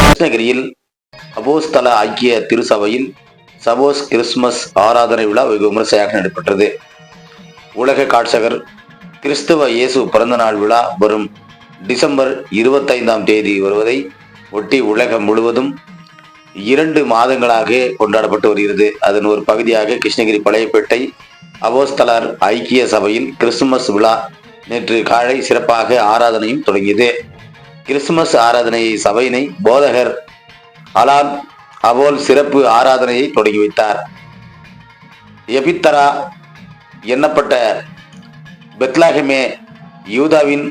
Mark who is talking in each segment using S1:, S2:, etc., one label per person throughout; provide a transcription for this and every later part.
S1: கிருஷ்ணகிரியில் அபோஸ்தல ஐக்கிய திருசபையில் suppose Christmas ஆராதனை விழா வெகு விமர்சையாக நடைபெற்றது. உலக காட்சகர் கிறிஸ்துவ இயேசு பிறந்தநாள் விழா வரும் டிசம்பர் இருபத்தைந்தாம் தேதி வருவதை ஒட்டி உலகம் முழுவதும் இரண்டு மாதங்களாக கொண்டாடப்பட்டு வருகிறது. அதன் ஒரு பகுதியாக கிருஷ்ணகிரி பழையப்பேட்டை அவோஸ்தலர் ஐக்கிய சபையில் கிறிஸ்துமஸ் விழா நேற்று காலை சிறப்பாக ஆராதனையும் தொடங்கியது. கிறிஸ்துமஸ் ஆராதனையை சபையினை போதகர் அலான் அவோல் சிறப்பு ஆராதனையை தொடங்கி வைத்தார். எபித்தரா எண்ணப்பட்ட பெத்லாகமே யூதாவின்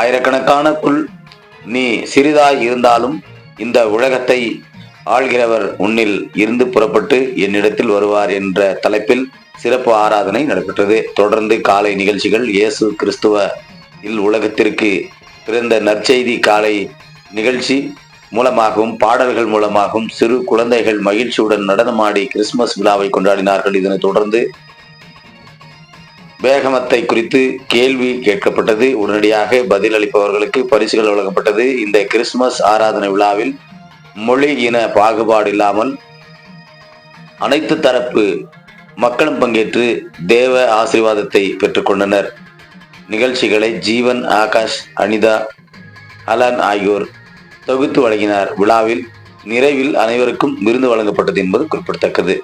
S1: ஆயிரக்கணக்கான குள் நீ சிறிதாய் இருந்தாலும் இந்த உலகத்தை ஆள்கிறவர் உன்னில் இருந்து புறப்பட்டு என்னிடத்தில் வருவார் என்ற தலைப்பில் சிறப்பு ஆராதனை நடைபெற்றது. தொடர்ந்து காலை நிகழ்ச்சிகள் இயேசு கிறிஸ்துவ இல் உலகத்திற்கு பிறந்த நற்செய்தி காலை நிகழ்ச்சி மூலமாகவும் பாடல்கள் மூலமாகவும் சிறு குழந்தைகள் மகிழ்ச்சியுடன் நடனமாடி கிறிஸ்துமஸ் விழாவை கொண்டாடினார்கள். இதனைத் தொடர்ந்து வேகமத்தை குறித்து கேள்வி கேட்கப்பட்டது. உடனடியாக பதிலளிப்பவர்களுக்கு பரிசுகள் வழங்கப்பட்டது. இந்த கிறிஸ்துமஸ் ஆராதனை விழாவில் மொழி இன பாகுபாடு இல்லாமல் அனைத்து தரப்பு மக்களும் பங்கேற்று தேவ ஆசீர்வாதத்தை பெற்றுக்கொண்டனர் நிகழ்ச்சிகளை ஜீவன் ஆகாஷ் அனிதா அலன் ஆகியோர் தொகுத்து வழங்கினார். விழாவில் நிறைவில் அனைவருக்கும் விருந்து வழங்கப்பட்டது என்பது குறிப்பிடத்தக்கது.